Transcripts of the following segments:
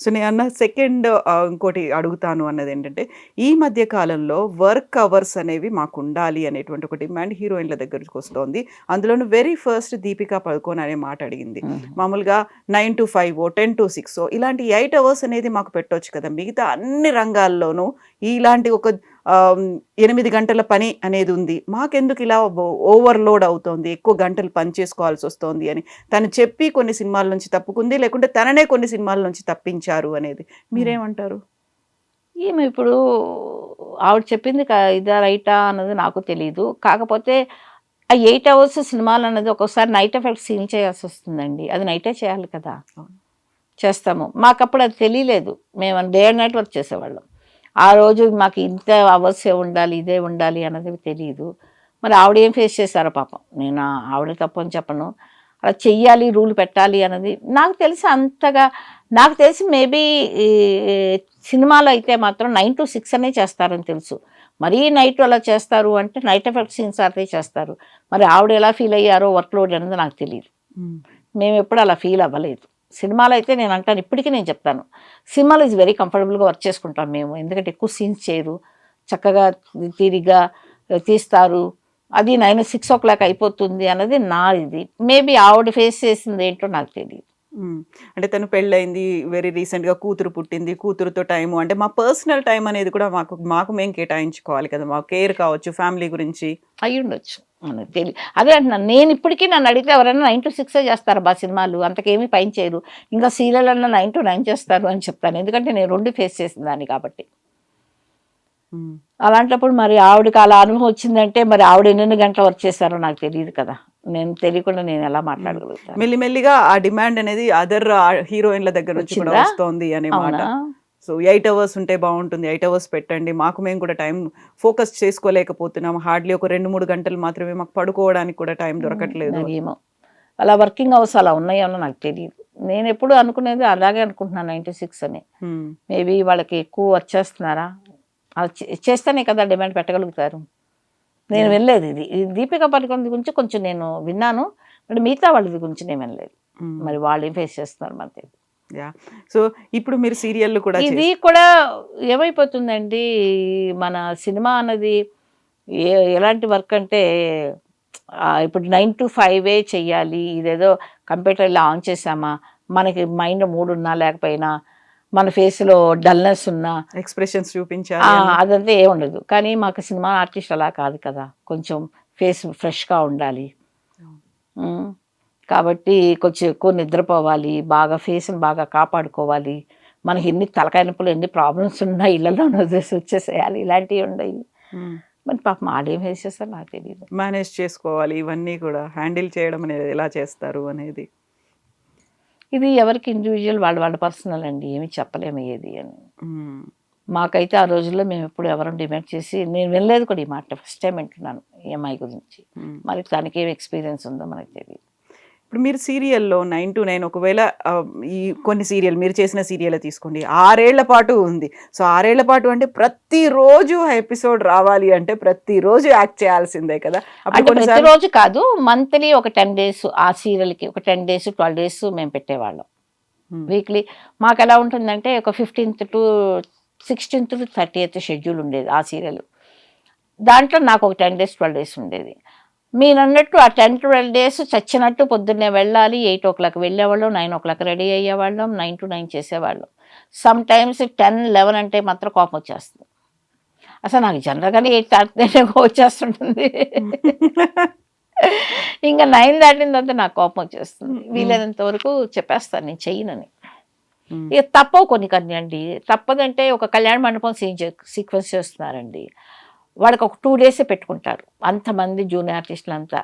So నేను అన్న second ఇంకోటి అడుగుతాను అన్నది ఏంటంటే ఈ మధ్య కాలంలో వర్క్ అవర్స్ అనేవి మాకు ఉండాలి అనేటువంటి ఒక డిమాండ్ హీరోయిన్ల దగ్గరికి వస్తోంది. అందులోను వెరీ ఫస్ట్ దీపికా పడుకోన్ అనే మాట అడిగింది. మామూలుగా nine to five ten to six ఇలాంటి ఎయిట్ అవర్స్ అనేది మాకు పెట్టొచ్చు కదా. మిగతా అన్ని రంగాల్లోనూ ఇలాంటి ఒక ఎనిమిది గంటల పని అనేది ఉంది. మాకెందుకు ఇలా ఓవర్లోడ్ అవుతోంది? ఎక్కువ గంటలు పని చేసుకోవాల్సి వస్తోంది అని. తను చెప్పి కొన్ని సినిమాల నుంచి తప్పుకుంది లేకుంటే తననే కొన్ని సినిమాల నుంచి తప్పించారు అనేది. మీరేమంటారు? ఈమె ఇప్పుడు ఆవిడ చెప్పింది ఇదా రైటా అన్నది నాకు తెలియదు కాకపోతే ఆ ఎయిట్ అవర్స్ సినిమాలు అన్నది ఒక్కోసారి నైట్ ఎఫెక్ట్ సీన్ చేయాల్సి వస్తుందండి. అది నైటే చేయాలి కదా. చేస్తాము. మాకు అప్పుడు అది తెలియలేదు. మేము డే అండ్ నైట్ వర్క్ చేసేవాళ్ళం. ఆ రోజు మాకు ఇంత అవర్సే ఉండాలి ఇదే ఉండాలి అన్నది తెలియదు మరి ఆవిడ ఏం ఫేస్ చేశారో పాపం. నేను ఆవిడ తప్పని చెప్పను. అలా చెయ్యాలి రూల్ పెట్టాలి అన్నది నాకు తెలిసి అంతగా నాకు తెలిసి మేబీ సినిమాలో అయితే మాత్రం నైన్ టు సిక్స్ అనే చేస్తారని తెలుసు. మరీ నైట్ అలా చేస్తారు అంటే నైట్ ఎఫెక్ట్ సీన్స్ అదే చేస్తారు. మరి ఆవిడ ఎలా ఫీల్ అయ్యారో వర్క్ లోడ్ అనేది నాకు తెలియదు మేము ఎప్పుడు అలా ఫీల్ అవ్వలేదు. సినిమాలో అయితే నేను అంటాను ఇప్పటికీ నేను చెప్తాను. సినిమాలో ఇస్ వెరీ కంఫర్టబుల్గా వర్క్ చేసుకుంటాం మేము. ఎందుకంటే ఎక్కువ సీన్స్ చేయరు. చక్కగా తీరిగ్గా తీస్తారు. అది నైన్ సిక్స్ ఓ క్లాక్ అయిపోతుంది అన్నది నా ఇది. మేబీ ఆవిడ ఫేస్ చేసింది ఏంటో నాకు తెలియదు. అంటే తను పెళ్ళయింది వెరీ రీసెంట్గా కూతురు పుట్టింది కూతురుతో టైము అంటే మా పర్సనల్ టైం అనేది కూడా మాకు మాకు మేము కేటాయించుకోవాలి కదా. మా కేర్ కావచ్చు ఫ్యామిలీ గురించి. అయి తెలియదు అదే అంటున్నాను. నేను ఇప్పటికీ నన్ను అడిగితే ఎవరైనా నైన్ టు సిక్సే చేస్తారు బా సినిమాలు అంతకేమీ పైన చేయరు. ఇంకా సీరియల్ అన్న నైన్ టు నైన్ చేస్తారు అని చెప్తాను. ఎందుకంటే నేను రెండు ఫేస్ చేసిన దాన్ని కాబట్టి. అలాంటప్పుడు మరి ఆవిడకి అలా అనుభవం వచ్చిందంటే మరి ఆవిడ ఎన్ని గంటలు వర్క్ చేస్తారో నాకు తెలియదు కదా. నేను తెలియకుండా నేను ఎలా మాట్లాడగలుగుతాను? మెల్లిమెల్లిగా ఆ డిమాండ్ అనేది అదర్ హీరోయిన్ల దగ్గర నుంచి కూడా? వస్తోంది అనే మాట. సో ఎయిట్ అవర్స్ ఉంటే బాగుంటుంది. ఎయిట్ అవర్స్ పెట్టండి. మాకు మేము కూడా టైం ఫోకస్ చేసుకోలేకపోతున్నాం. హార్డ్లీ ఒక రెండు మూడు గంటలు మాత్రమే మాకు పడుకోవడానికి కూడా టైం దొరకట్లేదు. మరి ఏమో అలా వర్కింగ్ అవర్స్ అలా ఉన్నాయేమో నాకు తెలియదు నేను ఎప్పుడు అనుకునేది అలాగే అనుకుంటున్నాను నైంటీ సిక్స్ అని. మేబీ వాళ్ళకి ఎక్కువ వచ్చేస్తున్నారా? చేస్తేనే కదా డిమాండ్ పెట్టగలుగుతారు. నేను వినలేదు ఇది. దీపిక పడుకున్న గురించి కొంచెం నేను విన్నాను. మరి మిగతా వాళ్ళది గురించి నేను వినలేదు. మరి వాళ్ళు ఏం ఫేస్ చేస్తున్నారు తెలియదు. యా. సో ఇప్పుడు మీరు సీరియల్ కూడా ఇది కూడా ఏమైపోతుందండి? మన సినిమా అన్నది ఎలాంటి వర్క్ అంటే ఇప్పుడు నైన్ టు ఫైవే చెయ్యాలి ఇదేదో కంప్యూటర్లో ఆన్ చేసామా మనకి మైండ్ మూడు ఉన్నా లేకపోయినా మన ఫేస్లో డల్నెస్ ఉన్నా ఎక్స్ప్రెషన్స్ అని. అదంతా ఏం ఉండదు. కానీ మాకు సినిమా ఆర్టిస్ట్ అలా కాదు కదా. కొంచెం ఫేస్ ఫ్రెష్గా ఉండాలి. కాబట్టి కొంచెం ఎక్కువ నిద్రపోవాలి బాగా ఫేస్ని బాగా కాపాడుకోవాలి. మనకి ఎన్ని తలకాయ నొప్పులు ఎన్ని ప్రాబ్లమ్స్ ఉన్నా ఇళ్ళలో వదిలేసి వచ్చేసేయాలి. ఇలాంటివి ఉండవు. మరి పాపం ఆడేం ఫేస్ చేస్తారు నాకు తెలియదు మేనేజ్ చేసుకోవాలి. ఇవన్నీ కూడా హ్యాండిల్ చేయడం అనేది ఎలా చేస్తారు అనేది. ఇది ఎవరికి ఇండివిజువల్ వాళ్ళ వాళ్ళ పర్సనల్ అండి. ఏమి చెప్పలేము ఏది అని. మాకైతే ఆ రోజుల్లో మేము ఎప్పుడు ఎవరు డిమాండ్ చేసి నేను వినలేదు కూడా ఈ మాట. ఫస్ట్ టైం వింటున్నాను ఈ అమ్మాయి గురించి. మరి తనకి ఏం ఎక్స్పీరియన్స్ ఉందో మనకు తెలియదు ఇప్పుడు మీరు సీరియల్లో నైన్ టు నైన్ ఒకవేళ ఈ కొన్ని సీరియల్ మీరు చేసిన సీరియల్ తీసుకోండి. ఆరేళ్ళ పాటు ఉంది. సో ఆరేళ్ళ పాటు అంటే ప్రతిరోజు ఎపిసోడ్ రావాలి అంటే ప్రతిరోజు యాక్ట్ చేయాల్సిందే కదా. అప్పుడు ప్రతిరోజు కాదు మంత్లీ ఒక టెన్ డేస్ ఆ సీరియల్కి ఒక టెన్ డేస్ ట్వెల్వ్ డేస్ మేము పెట్టేవాళ్ళం. వీక్లీ మాకు ఎలా ఉంటుందంటే ఒక fifteenth to sixteenth to thirty schedule ఉండేది ఆ సీరియల్. దాంట్లో నాకు ఒక టెన్ డేస్ ట్వెల్వ్ డేస్ ఉండేది. మీరు అన్నట్టు ఆ టెన్ ట్వెల్వ్ డేస్ చచ్చినట్టు పొద్దున్నే వెళ్ళాలి ఎయిట్ ఓ క్లాక్ వెళ్ళేవాళ్ళం నైన్ ఓ క్లాక్ రెడీ అయ్యేవాళ్ళం నైన్ టు నైన్ చేసేవాళ్ళం. సమ్ టైమ్స్ టెన్ లెవెన్ అంటే మాత్రం కోపం వచ్చేస్తుంది. అసలు నాకు జనరల్గానే ఎయిట్ థర్టీ వచ్చేస్తుంటుంది. ఇంకా నైన్ దాటిన తర్వాత నాకు కోపం వచ్చేస్తుంది. వీలైనంత వరకు చెప్పేస్తాను నేను చెయ్యనని. ఇక తప్పవు కొన్ని కొన్ని అండి. తప్పదంటే ఒక కళ్యాణ మండపం సీన్ సీక్వెన్స్ చేస్తున్నారండి. వాడికి ఒక టూ డేసే పెట్టుకుంటారు. అంతమంది జూనియర్ ఆర్టిస్టులు అంతా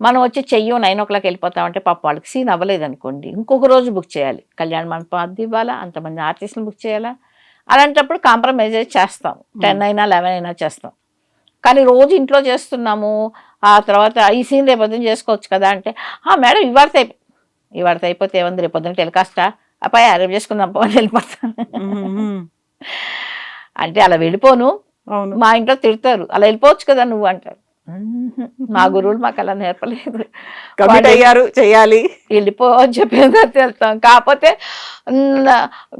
మనం వచ్చి చెయ్యం నైన్ ఓ క్లాక్ వెళ్ళిపోతామంటే పాప వాళ్ళకి సీన్ అవ్వలేదు అనుకోండి ఇంకొక రోజు బుక్ చేయాలి. కళ్యాణ మండపం అది ఇవ్వాలా? అంతమంది ఆర్టిస్టులు బుక్ చేయాలా? అలాంటప్పుడు కాంప్రమైజ్ చేస్తాం. టెన్ అయినా లెవెన్ అయినా చేస్తాం. కానీ రోజు ఇంట్లో చేస్తున్నాము. ఆ తర్వాత ఈ సీన్ రేపు పొద్దున్న చేసుకోవచ్చు కదా అంటే "ఆ, మేడం ఇవాళ అయిపో ఇవాళ అయిపోతే ఏముంది? రేపు పొద్దున్న టెలికాస్టా అబ్బాయి రేపు చేసుకుందాం పోనీ వెళ్ళిపోతాను. అంటే అలా వెళ్ళిపోను. మా ఇంట్లో తిడతారు. అలా వెళ్ళిపోవచ్చు కదా నువ్వు అంటారు. మా గురువులు మాకు అలా నేర్పలేదు. కమిట్ అయ్యారు చేయాలి. వెళ్ళిపో అని తర్వాత వెళ్తాం. కాకపోతే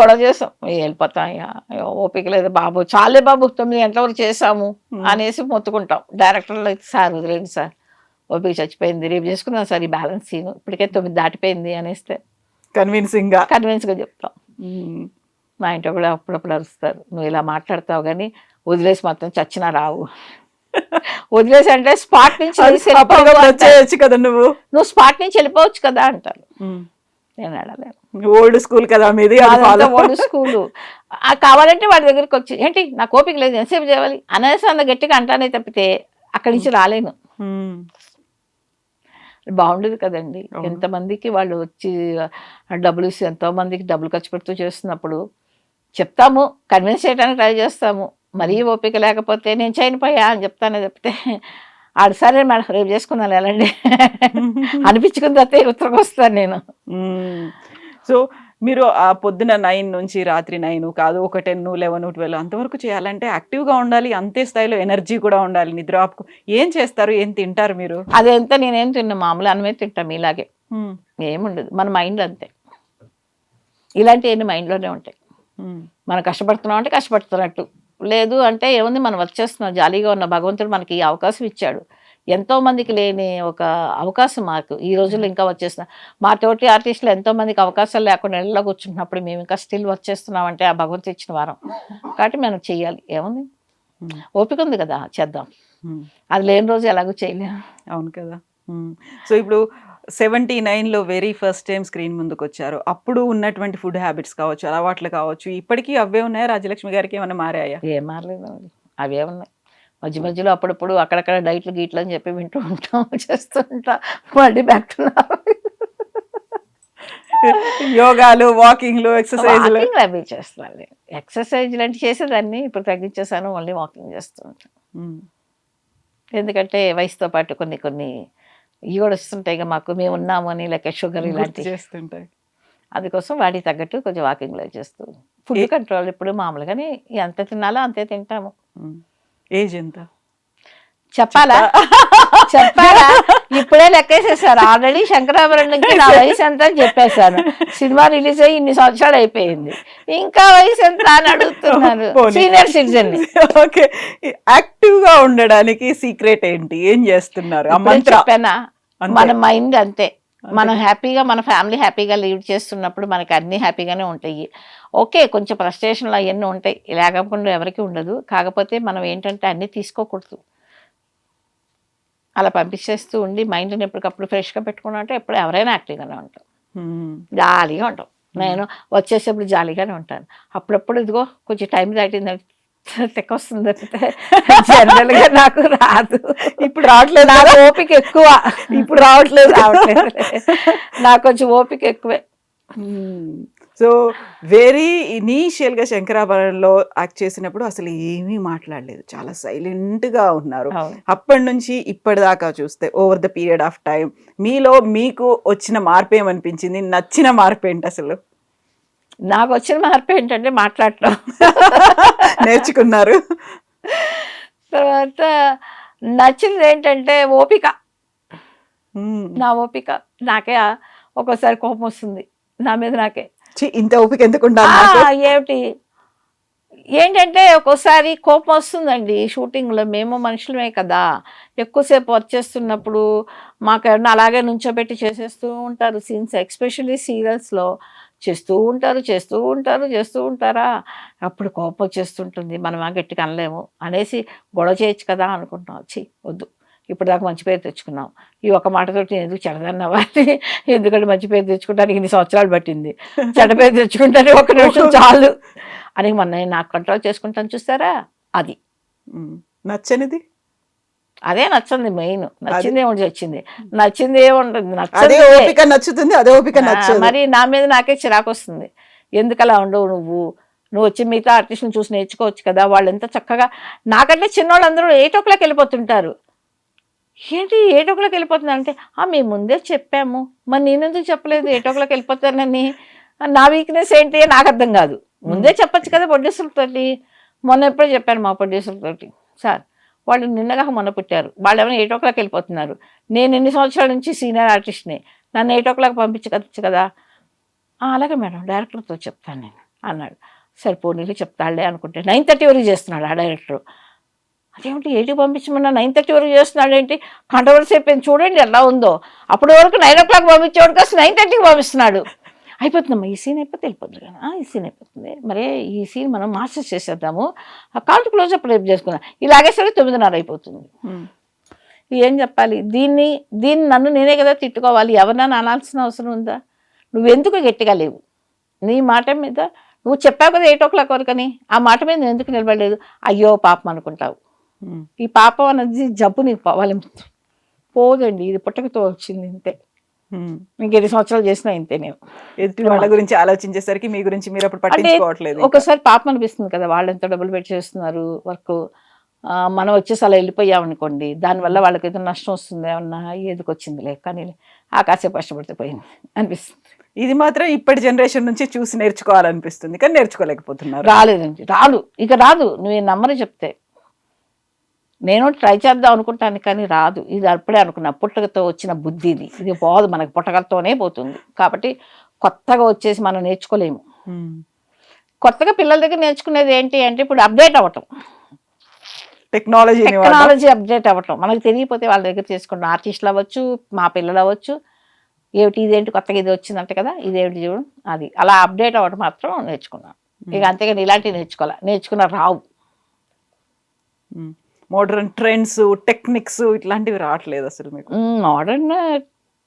గొడవ చేస్తాం. "ఏ, వెళ్ళిపోతాం అయ్యా ఓపిక లేదు బాబు. చాలే బాబు తొమ్మిది గంటల వరకు చేసాము అనేసి మొత్తుకుంటాం. డైరెక్టర్లు అయితే సార్ వదిలేండి సార్. ఓపిక చచ్చిపోయింది. రేపు చేసుకున్నాం సార్ ఈ బ్యాలెన్స్ సీన్ ఇప్పటికే తొమ్మిది దాటిపోయింది అనేస్తే. కన్విన్సింగ్గా కన్విన్స్గా చెప్తాం. మా ఇంట్లో కూడా అప్పుడప్పుడు అరుస్తారు. నువ్వు ఇలా మాట్లాడతావు కానీ వదిలేసి మొత్తం చచ్చినా రావు. వదిలేసి అంటే స్పాట్ నుంచి. వచ్చేయచ్చు కదా నువ్వు. నువ్వు స్పాట్ నుంచి వెళ్ళిపోవచ్చు కదా అంటారు. నేను అడలేను ఓల్డ్ స్కూల్ కదా మీది. వాడు స్కూలు. కావాలంటే వాడి దగ్గరికి వచ్చి ఏంటి నా కోపిక లేదు ఎంతసేపు చేయాలి? అనేసి అంత గట్టిగా అంటానే తప్పితే అక్కడి నుంచి రాలేను. బాగుండదు కదండి. ఎంతమందికి వాళ్ళు వచ్చి డబ్బులు ఎంతో మందికి డబ్బులు ఖర్చు పెడుతూ చేస్తున్నప్పుడు చెప్తాము కన్విన్స్ చేయడానికి ట్రై చేస్తాము. మరీ ఓపిక లేకపోతే నేను చేయనిపోయా అని చెప్తానే చెప్తే ఆడు సరే మేడం రేపు చేసుకుందాం ఎలాంటి అనిపించుకున్న తర్వాత ఉత్తరకు వస్తాను నేను. సో మీరు ఆ పొద్దున నైన్ నుంచి రాత్రి నైన్ కాదు ఒక టెన్ లెవెన్ ట్వెల్వ్ అంతవరకు చేయాలంటే యాక్టివ్గా ఉండాలి అంతే స్థాయిలో ఎనర్జీ కూడా ఉండాలి నిద్ర ఆపుకు. ఏం చేస్తారు ఏం తింటారు మీరు? అదంతా నేనేం తిన్నా మామూలు అన్నమే తింటాం ఇలాగే. ఏముండదు మన మైండ్ అంతే. ఇలాంటివన్నీ మైండ్లోనే ఉంటాయి. మనం కష్టపడుతున్నాం అంటే కష్టపడుతున్నట్టు. లేదు అంటే ఏముంది? మనం వచ్చేస్తున్నాం. జాలీగా ఉన్న భగవంతుడు మనకి ఈ అవకాశం ఇచ్చాడు. ఎంతో మందికి లేని ఒక అవకాశం మాకు. ఈ రోజుల్లో ఇంకా వచ్చేస్తున్నా మా తోటి ఆర్టిస్టులు ఎంతో మందికి అవకాశాలు లేకుండా ఇళ్ళలో కూర్చుంటున్నప్పుడు మేము ఇంకా స్టిల్ వచ్చేస్తున్నాం అంటే ఆ భగవంతుడు ఇచ్చిన వారం. కాబట్టి మనం చెయ్యాలి. ఏముంది. ఓపిక ఉంది కదా. చేద్దాం. అది లేని రోజు ఎలాగో చేయలేము అవును కదా. సో ఇప్పుడు సెవెంటీ నైన్లో వెరీ ఫస్ట్ టైం స్క్రీన్ ముందుకు వచ్చారు అప్పుడు ఉన్నటువంటి ఫుడ్ హ్యాబిట్స్ కావచ్చు అలవాట్లు కావచ్చు ఇప్పటికీ అవే ఉన్నాయా? రాజలక్ష్మి గారికి ఏమైనా మారాయా? ఏం మారలేదు అవే ఉన్నాయి. మధ్య మధ్యలో అప్పుడప్పుడు అక్కడక్కడ డైట్లు గీట్లు అని చెప్పి వింటూ ఉంటాం చేస్తూ ఉంటాం. మళ్ళీ బ్యాక్ టు యోగాలు వాకింగ్లు ఎక్సర్సైజ్లు. అవి చేస్తాను ఎక్సర్సైజ్ లాంటి చేసేదాన్ని ఇప్పుడు తగ్గించేసాను ఓన్లీ వాకింగ్ చేస్తూ ఉంటాను. ఎందుకంటే వయసుతో పాటు కొన్ని కొన్ని ఇవి కూడా వస్తుంటాయి ఇక మాకు మేము ఉన్నాము అని లేక షుగర్ ఇలాంటి చేస్తుంటాయి అందుకోసం వాటికి తగ్గట్టు కొంచెం వాకింగ్లో చేస్తూ. ఫుడ్ కంట్రోల్ ఇప్పుడు మామూలుగానే ఎంత తినాలో అంతే తింటాము. ఏజ్ ఎంత? చెప్పాలా? చెప్పాలా? ఇప్పుడే లెక్కేసేసారు. ఆల్రెడీ శంకరాభరణ్ నుంచి నా వయసు ఎంత అని చెప్పేశాను సినిమా రిలీజ్ అయ్యి ఇన్ని సంవత్సరాలు అయిపోయింది. ఇంకా వయసు ఎంత అని అడుగుతున్నారు. పోనీ. Senior citizen okay. యాక్టివ్గా ఉండడానికి సీక్రెట్ ఏంటి? ఏం చేస్తున్నారు? చెప్పానా. మన మైండ్ అంతే. మనం హ్యాపీగా మన ఫ్యామిలీ హ్యాపీగా లీడ్ చేస్తున్నప్పుడు మనకి అన్ని హ్యాపీగానే ఉంటాయి. ఓకే కొంచెం ఫ్రస్ట్రేషన్లు అవన్నీ ఉంటాయి. లేకపోకుండా ఎవరికి ఉండదు. కాకపోతే మనం ఏంటంటే అన్నీ తీసుకోకూడదు. అలా పంపించేస్తూ ఉండి మైండ్ని ఎప్పటికప్పుడు ఫ్రెష్గా పెట్టుకున్నా అంటే ఎప్పుడు ఎవరైనా యాక్టివ్గానే ఉంటాం. జాలీగా ఉంటాం. నేను వచ్చేసేప్పుడు జాలీగానే ఉంటాను. అప్పుడప్పుడు ఇదిగో కొంచెం టైం దాటిందంటే తెక్క వస్తుంది తప్పితే జనరల్గా నాకు రాదు. ఇప్పుడు రావట్లేదు నాకు ఓపిక ఎక్కువ. ఇప్పుడు రావట్లేదు. రావట్లేదు. నాకు కొంచెం ఓపిక ఎక్కువే. సో వెరీ ఇనీషియల్గా శంకరాభరణంలో యాక్ట్ చేసినప్పుడు అసలు ఏమీ మాట్లాడలేదు. చాలా సైలెంట్గా ఉన్నారు. అప్పటి నుంచి ఇప్పటిదాకా చూస్తే over the period of time మీలో మీకు వచ్చిన మార్పు ఏమనిపించింది నచ్చిన మార్పు ఏంటి అసలు? నాకు వచ్చిన మార్పు ఏంటంటే మాట్లాడటం. నేర్చుకున్నారు. తర్వాత నచ్చింది ఏంటంటే ఓపిక. నా ఓపిక. నాకే ఒక్కోసారి కోపం వస్తుంది. నా మీద నాకే. ఇంత ఓపిక ఎందుకు? ఏమిటి? ఏంటంటే ఒక్కోసారి కోపం వస్తుందండి షూటింగ్లో. మేము మనుషులమే కదా. ఎక్కువసేపు వచ్చేస్తున్నప్పుడు మాకు ఎవరన్నా అలాగే నుంచోబెట్టి చేసేస్తూ ఉంటారు సీన్స్ ఎక్స్పెషల్లీ సీరియల్స్లో. చేస్తూ ఉంటారు చేస్తూ ఉంటారు చేస్తూ ఉంటారా? అప్పుడు కోపం వచ్చేస్తుంటుంది మనం ఆ గట్టిగా అనలేము అనేసి గొడవ చేయొచ్చు కదా అనుకుంటున్నాం. వచ్చి వద్దు. ఇప్పుడు దాకా మంచి పేరు తెచ్చుకున్నాం. ఈ ఒక మాటతోటి నేను ఎందుకు చెడదన్నవాలి ఎందుకంటే మంచి పేరు తెచ్చుకుంటానికి ఇన్ని సంవత్సరాలు పట్టింది. చెడ్డ పేరు తెచ్చుకుంటానే ఒక నిమిషం చాలు అని మొన్న నాకు కంట్రోల్ చేసుకుంటాను చూస్తారా? అది. నచ్చనిది? అదే నచ్చింది మెయిన్. నచ్చింది ఏముంది వచ్చింది నచ్చింది. ఏముంటుంది అదే ఓపిక నచ్చుతుంది అదే ఓపిక నచ్చదు. మరి నా మీద నాకే చిరాకు వస్తుంది. ఎందుకు అలా ఉండవు నువ్వు? నువ్వు వచ్చి మిగతా ఆర్టిస్ట్ని చూసి నేర్చుకోవచ్చు కదా వాళ్ళు ఎంత చక్కగా నాకంటే చిన్నోళ్ళందరూ ఏటోక్లోకి వెళ్ళిపోతుంటారు. ఏంటి ఏటోక్లోకి వెళ్ళిపోతుంది అంటే ఆ మేము ముందే చెప్పాము. మరి నేనెందుకు చెప్పలేదు? ఏటోక్లోకి వెళ్ళిపోతానని. నా వీక్నెస్ ఏంటి నాకు అర్థం కాదు. ముందే చెప్పొచ్చు కదా ప్రొడ్యూసర్తోటి మొన్న ఎప్పుడో చెప్పాను మా ప్రొడ్యూసర్తోటి సార్ వాళ్ళు నిన్నగా మొన్న పుట్టారు. వాళ్ళు ఏమైనా ఎయిట్ ఓ క్లాక్ వెళ్ళిపోతున్నారు. నేను ఎన్ని సంవత్సరాల నుంచి సీనియర్ ఆర్టిస్ట్ని? నన్ను ఎయిట్ ఓ క్లాక్ పంపించగచ్చు కదా? అలాగే మేడం డైరెక్టర్తో చెప్తాను నేను అన్నాడు. సరే పోనీలు చెప్తాడులే అనుకుంటే నైన్ థర్టీ వరకు చేస్తున్నాడు ఆ డైరెక్టర్. అదేమిటి ఎయిట్కి పంపించమన్నా నైన్ థర్టీ వరకు చేస్తున్నాడు ఏంటి కంట్రవర్సీ అయిపోయింది చూడండి ఎలా ఉందో. అప్పటి వరకు నైన్ ఓ క్లాక్ పంపించేవాడు కాస్త నైన్ థర్టీకి పంపిస్తున్నాడు. అయిపోతుందమ్మా. ఈ సీన్ అయిపోతే వెళ్ళిపోతుంది కదా. "ఆ, ఈ సీన్ అయిపోతుంది. మరే ఈ సీన్ మనం మాస్టర్స్ చేసేద్దాము. ఆ కాల్ట్ క్లోజప్ రేపు చేసుకుందాం. ఇలాగే సరే తొమ్మిదిన్నర అయిపోతుంది. ఏం చెప్పాలి? దీన్ని దీన్ని నన్ను నేనే కదా తిట్టుకోవాలి. ఎవరినైనా అనాల్సిన అవసరం ఉందా? నువ్వు ఎందుకు గట్టిగా లేవు? నీ మాట మీద నువ్వు చెప్పావు కదా ఎయిట్ ఓ క్లాక్ వరకని ఆ మాట మీద నువ్వు ఎందుకు నిలబడలేదు? అయ్యో పాపం అనుకుంటావు. ఈ పాపం అనేది జబ్బు నీకు పోవాలి పోదండి. ఇది పుట్టకతో వచ్చింది ఇంతే. నీకు ఎన్ని సంవత్సరాలు చేసినా ఇంతే నేను ఎదుటి వాళ్ళ గురించి ఆలోచించేసరికి మీ గురించి మీరు అప్పుడు పట్టించుకోవట్లేదు ఇంకా. ఒకసారి పాపం అనిపిస్తుంది కదా వాళ్ళు ఎంత డబ్బులు పెట్టి చేస్తున్నారు వర్క్. మనం వచ్చేసి అలా వెళ్ళిపోయామనుకోండి దానివల్ల వాళ్ళకి ఏదో నష్టం వస్తుంది ఏమన్నా ఏదికి వచ్చిందిలే కానీ ఆ కాసేపు కష్టపడితే పోయింది అనిపిస్తుంది. ఇది మాత్రం ఇప్పటి జనరేషన్ నుంచి చూసి నేర్చుకోవాలనిపిస్తుంది కానీ నేర్చుకోలేకపోతున్నారు. రాలేదండి రాదు. ఇక రాదు. నువ్వు నమ్మని చెప్తే. నేను ట్రై చేద్దాం అనుకుంటాను కానీ రాదు. ఇది అప్పుడే అనుకున్నా పుట్టకతో వచ్చిన బుద్ధి ఇది ఇది పోదు మనకు పుట్టకతోనే పోతుంది. కాబట్టి కొత్తగా వచ్చేసి మనం నేర్చుకోలేము. కొత్తగా పిల్లల దగ్గర నేర్చుకునేది ఏంటి అంటే ఇప్పుడు అప్డేట్ అవ్వటం. టెక్నాలజీని వాడడం. టెక్నాలజీ అప్డేట్ అవ్వటం. మనకు తెలియకపోతే వాళ్ళ దగ్గర చేసుకుంటాం ఆర్టిస్టులు అవ్వచ్చు మా పిల్లలు అవ్వచ్చు. ఏమిటి ఇదేంటి కొత్తగా ఇది వచ్చిందంటే కదా ఇదేమిటి చూడు అది. అలా అప్డేట్ అవ్వటం మాత్రం నేర్చుకున్నాను. ఇక అంతేగాని ఇలాంటివి నేర్చుకోవాలి? నేర్చుకున్న రావు. మోడర్న్ ట్రెండ్స్ టెక్నిక్స్ ఇట్లాంటివి రావట్లేదు అసలు మీకు. మోడర్న్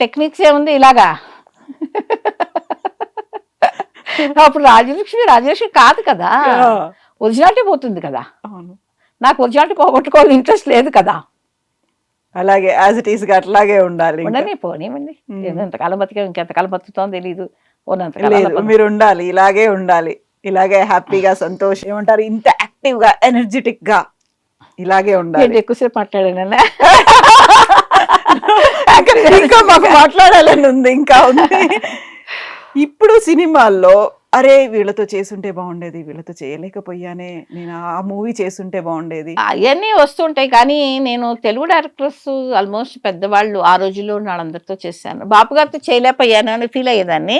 టెక్నిక్స్ ఏముంది ఇలాగా? అప్పుడు రాజలక్ష్మి రాజలక్ష్మి కాదు కదా. ఒరిజినాలిటీ పోతుంది కదా? అవును. నాకు ఒరిజినాలిటీ పోగొట్టుకోవాలని ఇంట్రెస్ట్ లేదు కదా? అలాగే యాజ్ ఇట్ ఈస్గా అట్లాగే ఉండాలి. ఉండని పోనివ్వండి. ఎంతకాలం బతికా ఇంకెంతకాలం బతుకుతాం తెలీదు. మీరు ఉండాలి ఇలాగే ఉండాలి. ఇలాగే హ్యాపీగా సంతోషం. ఏమంటారు ఇంత యాక్టివ్గా ఎనర్జెటిక్గా. ఇలాగే ఉండాలి. ఎక్కువసేపు మాట్లాడానన్నా. ఇంకా మాకు మాట్లాడాలని ఉంది ఇంకా ఉంది. ఇప్పుడు సినిమాల్లో అరే వీళ్ళతో చేసుంటే బాగుండేది వీళ్ళతో చేయలేకపోయానే నేను ఆ మూవీ చేసుంటే బాగుండేది. అవన్నీ వస్తుంటాయి కానీ నేను తెలుగు డైరెక్టర్స్ ఆల్మోస్ట్ పెద్దవాళ్ళు ఆ రోజుల్లో వాళ్ళందరితో చేశాను. బాపు గారితో చేయలేకపోయాను అని ఫీల్ అయ్యేదాన్ని.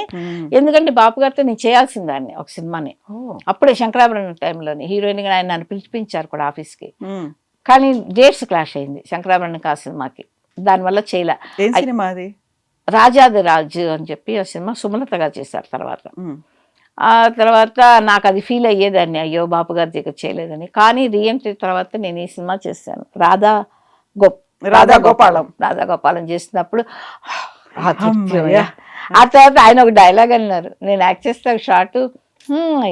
ఎందుకంటే బాపు గారితో నేను చేయాల్సిందాన్ని ఒక సినిమాని. అప్పుడే శంకరాభరణం టైంలోని హీరోయిన్గా ఆయన నన్ను పిలిపించారు కూడా ఆఫీస్కి. కానీ డేట్స్ క్లాష్ అయింది శంకరాభరణం ఆ సినిమాకి. దానివల్ల చేయలే. సినిమా అది? రాజాది రాజు అని చెప్పి ఆ సినిమా సుమలతగా చేశారు తర్వాత. ఆ తర్వాత నాకు అది ఫీల్ అయ్యేదాన్ని. అయ్యో బాపు గారి దగ్గర చేయలేదని. కానీ రీఎంట్రీ తర్వాత నేను ఈ సినిమా చేశాను. రాధా గోప్ రాధా గోపాలం. రాధా గోపాలం చేసినప్పుడు ఆ తర్వాత ఆయన ఒక డైలాగ్ అన్నారు. నేను యాక్ట్ చేస్తే షార్ట్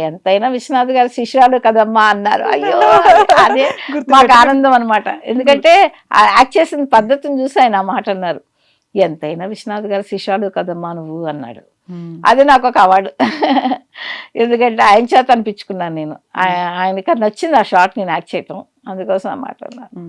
ఎంతైనా విశ్వనాథ్ గారి శిష్యురాలు కదమ్మా అన్నారు. అయ్యో! అదే మాకు ఆనందం అనమాట ఎందుకంటే ఆ యాక్ట్ చేసిన పద్ధతిని చూసి ఆయన ఆ మాట అన్నారు. ఎంతైనా విశ్వనాథ్ గారి శిష్యురాలు కదమ్మా నువ్వు అన్నాడు. అది నాకు ఒక అవార్డు. ఎందుకంటే ఆయన చేత అనిపించుకున్నాను నేను. ఆయ- ఆయనకి నచ్చింది ఆ షార్ట్ నేను యాక్ట్ చేయటం. అందుకోసం ఆ మాట